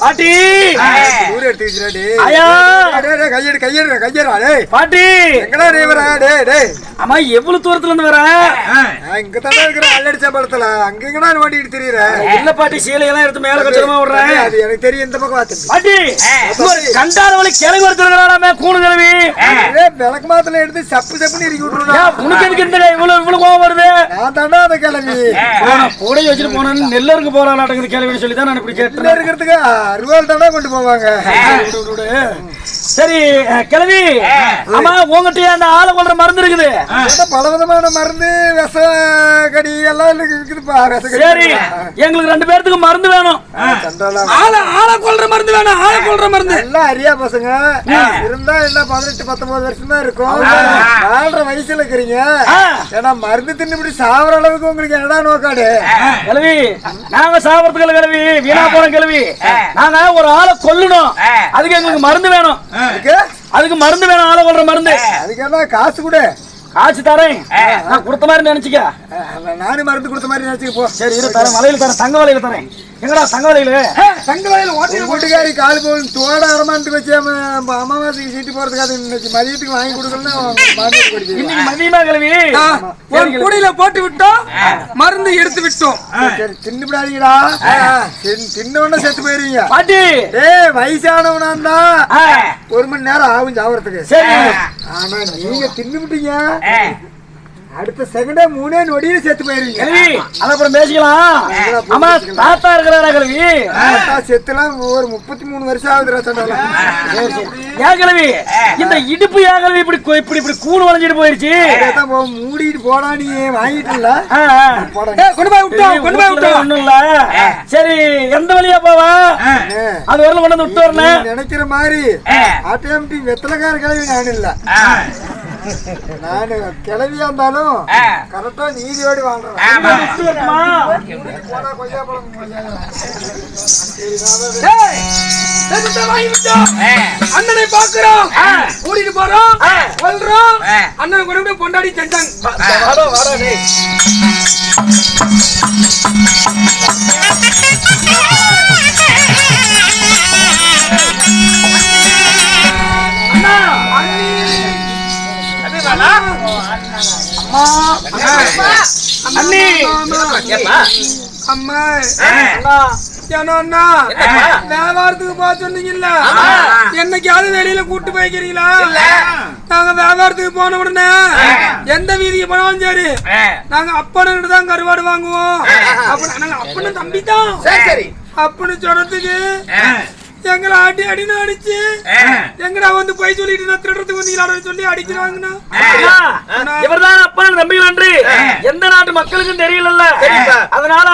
பாட்டி! ஊர் எடுத்து வச்சுடா டேய் ஐயா கையெடு கையெடு கையெடுடா டேய். பாட்டி! எங்கடா நீ வர டேய் டேய். அம்மா எவ்வளவு தூரத்துல இருந்து வர இங்க தானே இருக்கிறேன் அல்லடிச்சா படத்துல. அங்க எங்கடா நீ ஓட்டிட்டு திரியற? இல்ல பாட்டி சீலையெல்லாம் எடுத்து மேல கச்சரமா விடுறேன். அது எனக்கு தெரியும் இந்த பக்கம் பார்த்து. பாட்டி ஒரு கண்டார வழி கிளவி ஒருத்தருக்கிறாராமே கூணு கிளவி விளக்கு மாத்துல எடுத்து சப்பு சப்புன்னு இறக்கி விட்டுருடா. ஏன் உனக்கு எதுக்கு இவ்வளவு இவ்வளவு கோவம் வருது? நான் தாண்டா அந்த கிளம்பி கூடை வச்சுட்டு போனேன்னு நெல்லருக்கு போறாளாட்டங்குது கிளவின்னு சொல்லி தான் நான் இப்படி கேட்டேன். இருக்கிறதுக்கு அருவாள் தாண்டா கொண்டு போவாங்க. சரி கிளவி ஆமா உங்ககிட்ட அந்த ஆளை கொள்ற மருந்து இருக்குது. பல விதமான மருந்து விஷ கடி எல்லாம் இருக்கு- இருக்குதுப்பா சரி எங்களுக்கு ரெண்டு பேர்த்துக்கு மருந்து வேணும். ஆளை ஆளை கொல்ற மருந்து வேணும் ஆளை கொல்ற மருந்து. எல்லாம் அறியா பசங்க. இருந்தா என்ன பதினெட்டு பத்தொன்பது வருஷம் தான் இருக்கும். நாலரை வயசுல இருக்கிறீங்க. ஏன்னா மருந்து தின்னுபடி சாவர அளவுக்கு உங்களுக்கு என்னடா நோக்காடு. கிளவி நாங்க சாப்பிடறதுக்கு கிளவி வீணா போன கிளவி நாங்க ஒரு ஆளை கொல்லணும். அதுக்கு எங்களுக்கு மருந்து வேணும். அதுக்கு? அதுக்கு மருந்து வேணும் ஆளை கொல்ற மருந்து. அதுக்கு என்ன காசு கூட. காசு தரேன். நான் கொடுத்த மாதிரி நினைச்சுக்க. நானும் மருந்து கொடுத்த மாதிரி நினைச்சுக்க போ. சரி இரு தரேன் வலையில தரேன் தங்க வலையில தரேன். எங்கடா தங்க வலையில? தங்க வயல ஓட்டி வீட்டுக்காரி கால் போகும் தோட அரமானத்துக்கு வச்சு அமாவாசைக்கு சீட்டு போறதுக்கு அது இன்னைக்கு மதியத்துக்கு வாங்கி கொடுக்குது இன்னைக்கு மதியமா கிளவி ஒரு குடியில போட்டு விட்டோம் மருந்து எடுத்து விட்டோம். சரி தின்னுபிடாதீங்கடா தின்- தின்னவொடனே செத்து போயிருவீங்க. பாட்டி. டேய் வயசானவனா இருந்தா ஒரு மணி நேரம் ஆகும் சாவறதுக்கு. சரி ஆனா நீங்க தின்னுபிட்டீங்க அடுத்த செகண்டே மூணே நொடியில செத்து போயிருவீங்க. அது அப்புறம் பேசிக்கலாம். ஆமா தாத்தா இருக்கிறாரா கிளவி தாத்தா செத்துலாம் ஒரு முப்பத்தி மூணு வருஷம் ஆகுதுடா சண்டால ஏன் கிளவி இந்த இடுப்பு ஏன் கிளவி இப்படி இப்படி இப்படி கூணு வளைஞ்சிட்டு போயிருச்சு? மூடிட்டு போடா நீ. போடா ஏய், கொண்டு போய் விட்டோம் கொண்டு போய் விட்டோம். ஒண்ணும் இல்ல சரி எந்த வழியா போவா? அது வரல கொண்டு வந்து விட்டு வரணும். நினைக்கிற மாதிரி ஆட்டோமேட்டிக் வெத்தலைக்கார கிளவி நான் இல்ல. நானு கிளவியா இருந்தாலும் கரெக்டா நீதியோடு விட்டோம் அண்ணனை பாக்குறோம் கூட்டிட்டு போறோம் கொல்றோம் அண்ணனை போய் பொண்டாடி செஞ்சாங்க அம்மா. ஏன்னா வியாபாரத்துக்கு போக சொன்னீங்கல்ல? என்னைக்காவது வெளியில கூட்டு போய்க்கிறீங்களா? நாங்க வியாபாரத்துக்கு போன உடனே எந்த வீதிக்கு போனாலும் சரி நாங்க அப்பன்னு தான் கருவாடு வாங்குவோம். அப்ப நாங்க அப்பன்னு தம்பி தான். சரி அப்பன்னு சொன்னதுக்கு எங்களை அடி அடின்னு அடிச்சு எங்கடா வந்து போய் சொல்லிட்டு நான் திருடுறதுக்கு வந்தீங்களான்னு சொல்லி அடிக்கிறாங்கண்ணா இவர்தான் அப்பா நம்பிக்கை நன்றி மக்களுக்கும் தெரியல அதனால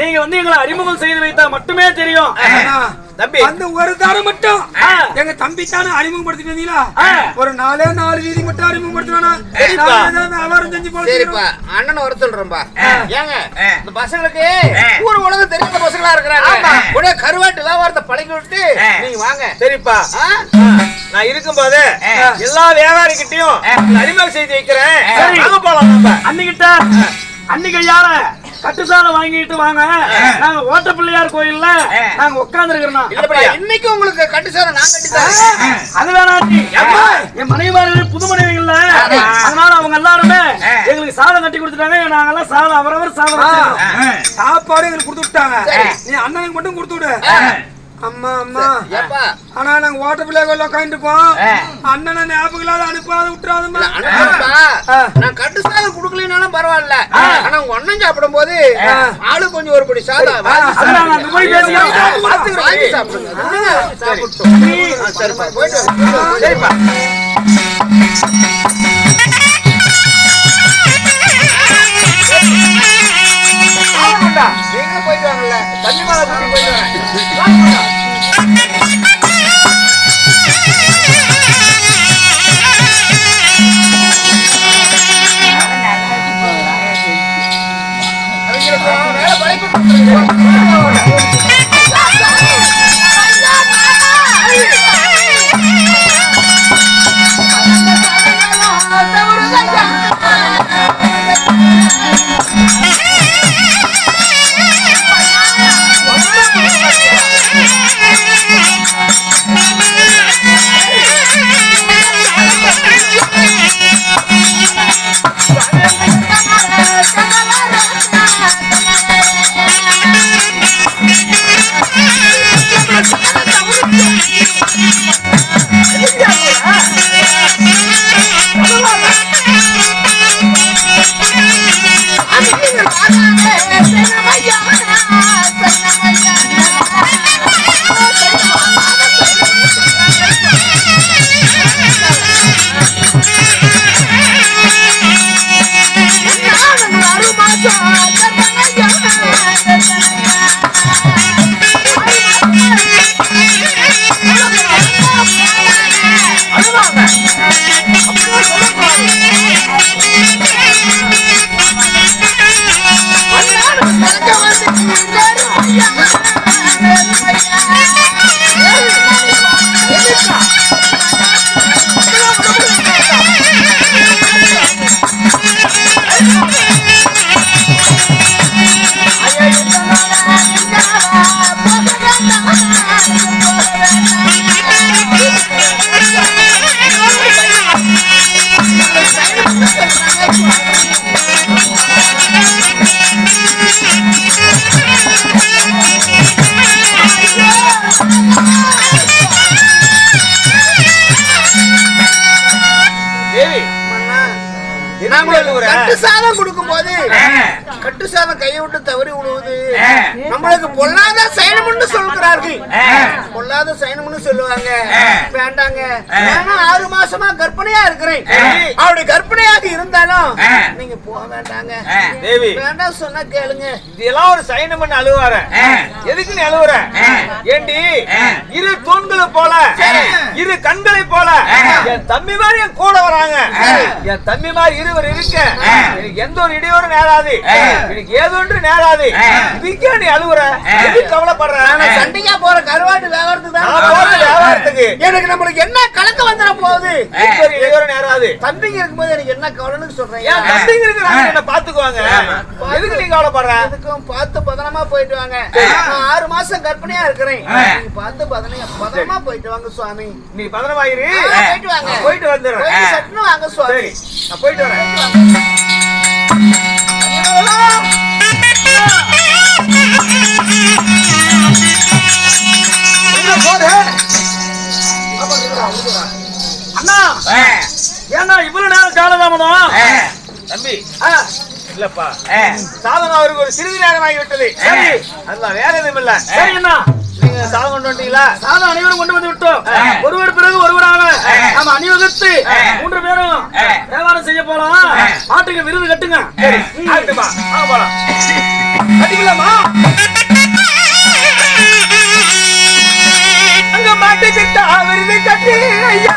நீங்க வந்து எங்களை அறிமுகம் செய்து வைத்தா மட்டுமே தெரியும். தம்பி. அந்த ஒரு தரம் மட்டும். எங்க தம்பி தானே அறிமுகப்படுத்திட்டு வந்தீங்களா. ஒரு நாலே நாலு வீதி மட்டும் ஏதாவது வியாபாரம் செஞ்சு சரிப்பா. போகிறோம் அண்ணன் வர சொல்றேன்பா. ஏங்க இந்த பசங்களுக்கு ஊர் உலகம் தெரியாத பசங்களா இருக்கிறாங்க. உடனே கருவாட்டு வியாபாரத்தை பழகி விட்டு நீங்க வாங்க. சரிப்பா. நான் இருக்கும்போது எல்லா வியாபாரிகிட்டையும் அறிமுகம் செய்து வைக்கிறேன். போலாம் நம்ம அன்னிக்கிட்ட அன்னிக்கு ஐயால கட்டுசாலை வாங்கிட்டு வாங்க? நாங்க ஓட்ட பிள்ளையார் கோயில்ல நாங்க உட்கார்ந்து இருக்கிறோம் இன்னைக்கு உங்களுக்கு கட்டு சாரம் நான் கட்டி தரேன் அது வேணாண்டி என் மனைவிமார்கள் புது மனைவி இல்ல. அதனால அவங்க எல்லாருமே எங்களுக்கு சாதம் கட்டி கொடுத்துட்டாங்க. நாங்க எல்லாம் சாதம் அவரவர் சாதம். சாப்பாடு எங்களுக்கு கொடுத்து விட்டாங்க. நீ அண்ணனுக்கு மட்டும் கொடுத்து விடு. அம்மா அம்மா. ஏப்பா. ஆனா நாங்க ஓட்ட பிள்ளைகள் உட்காந்துப்போம் அண்ணனை ஞாபகம் இல்லாத அனுப்பாத விட்டுறாதம்மா. நான் கட்டு சாதம் குடுக்கலனாலும் பரவாயில்ல. ஆனா உங்க அண்ணன் சாப்பிடும் போது ஆளு கொஞ்சம் ஒரு படி சாதம் போய் சாப்பிடுங்க. போயிட்டு. சரிப்பா. Hey! கட்டு சாதம் கொடுக்கும் போது கட்டு சாதம் கையை விட்டு தவறி விடுவது நம்மளுக்கு பொல்லாத சைனம்னு சொல்கிறார்கள். பொல்லாத சைனம்னு சொல்லுவாங்க. வேண்டாங்க. நானும் ஆறு மாசமா கர்ப்பிணியா இருக்கிறேன். அப்படி கர்ப்பிணியாக இருந்தாலும் நீங்க போக வேண்டாங்க. தேவி. வேண்டாம் சொன்னா கேளுங்க. இதெல்லாம் ஒரு சைனம் பண்ண அழுவார. எதுக்கு நீ அழுவுற? ஏண்டி? இரு தூண்களை போல. இரு கண்களை போல. என் தம்பி மாதிரி என் கூட வராங்க. என் தம்பி மாதிரி இருவர் இருக்க. எனக்கு எந்த ஒரு இடையூறும் நேராது. எனக்கு ஏதொன்று நேராது. இதுக்கே நீ அழுவுற? எதுக்கு கவலைப்படுற. நான் சண்டைக்கா போற கருவாட்டு வியாபாரத்துக்கு தான் எனக்கு நம்மளுக்கு என்ன கலக்கம் வந்துட போகுது? இடையூறும் நேராது. தம்பிங்க இருக்கும்போது எனக்கு என்ன கவலைன்னு சொல்றேன். என் தம்பிங்க இருக்கிறாங்க என்ன பாத்துக்குவாங்க? எதுக்கு நீ கவலைப்படுற? அதுக்கும் பார்த்து பதனமா போயிட்டு வாங்க. ஆறு மாசம் கர்ப்பிணியா இருக்கிறேன். நீங்க பார்த்து பதனையா பதனமா போயிட்டு வாங்க சுவாமி. நீ பதனமாயிரு. போயிட்டு வாங்க. போயிட்டு வந்துடுறேன். சட்டுன்னு வாங்க சுவாமி. நான் போயிட்டு வரேன். ஏன்னா இவ்வளவு நேரம் காலதாமதம். தம்பி. இல்லப்பா. சாதம் அவருக்கு ஒரு சிறிது நேரம் ஆகிவிட்டது சரி அதுதான் வேற எதுவும் இல்ல. சரி அண்ணா. நீங்க சாதம் கொண்டு வந்தீங்களா சாதம் அனைவரும் கொண்டு வந்து விட்டோம். ஒருவர் பிறகு ஒருவராக. நம்ம அணிவகுத்து மூன்று பேரும் வியாபாரம் செய்ய போலாம். மாட்டுக்கு விருது கட்டுங்க. போலாம். கட்டிக்கலாமா? அங்க மாட்டுக்கிட்ட விருது கட்டி ஐயா.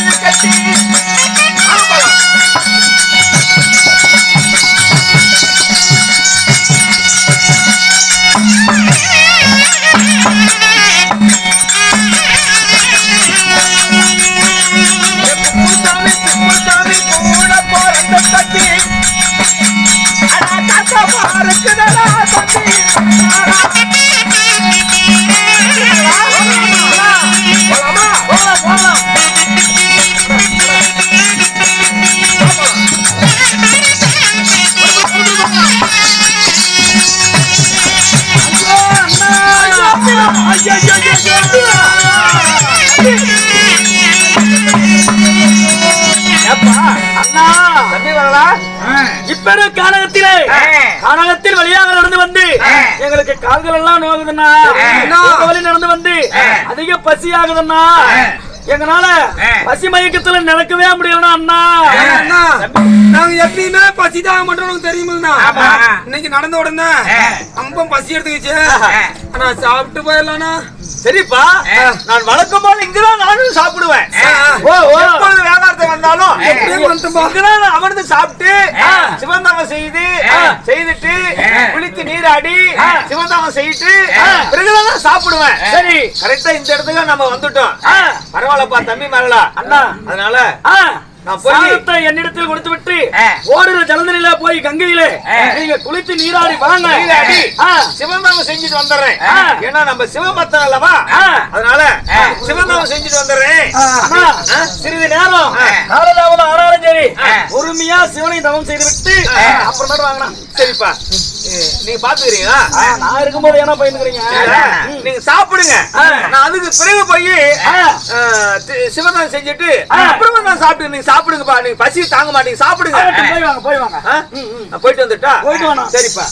அண்ணா! தம்பி வரலாம் இப்பெரு கானகத்திலே கானகத்தில் வழியாக நடந்து வந்து எங்களுக்கு கால்கள் எல்லாம் வழி நடந்து வந்து அதிக பசி ஆகுதுண்ணா எங்கனால பசி மயக்கத்துல நடக்கவே முடியலண்ணா அண்ணா. அண்ணா, நாங்க எப்பயுமே பசி தாங்க மாட்டோம் தெரியுமில்லண்ணா. இன்னைக்கு நடந்த உடனே ரொம்ப பசி எடுத்துக்கிச்சு. ஆனா சாப்பிட்டு போயிடலாம்ண்ணா சரிப்பா. நான் வழக்கம் போல இங்கதான் நானும் சாப்பிடுவேன். வியாபாரத்தை வந்தாலும் அமர்ந்து சாப்பிட்டு சிவந்தாமம் செய்து செய்துட்டு குளித்து நீராடி சிவந்தாமம் செய்யிட்டு பிறகுதான் நான் சாப்பிடுவேன் சரி கரெக்டா இந்த இடத்துக்கு நம்ம வந்துட்டோம். பரவாயில்லப்பா தம்பி மகளா அண்ணா. அதனால என்னிடத்தில் கொடுத்து விட்டு ஓடுற ஜலந்தரில போய் கங்கையிலே நீங்க குளித்து நீராடி வாங்க. சிவந்தாமம் செஞ்சுட்டு வந்துடுறேன். ஏன்னா நம்ம சிவபக்தன் அல்லவா. அதனால சிவந்தாமம் செஞ்சுட்டு வந்துடுறேன். சிறிது நேரம் காலதாமதம் ஆனாலும் சரி பொறுமையா சிவனை தவம் செய்து விட்டு அப்புறமேட்டு வாங்கலாம் சரிப்பா. நீங்க பாத்துக்கிறீங்களா? நான் இருக்கும்போது ஏன்னா பயந்துக்கிறீங்க நீங்க சாப்பிடுங்க. நான் அதுக்கு பிறகு போய் சிவதானம் செஞ்சுட்டு அப்புறமா நான் சாப்பிட்டு நீங்க சாப்பிடுங்கப்பா. நீங்க பசி தாங்க மாட்டீங்க சாப்பிடுங்க. போய் வாங்க போய் வாங்க. போயிட்டு வந்துட்டா? போயிட்டு வாண்ணா. சரிப்பா.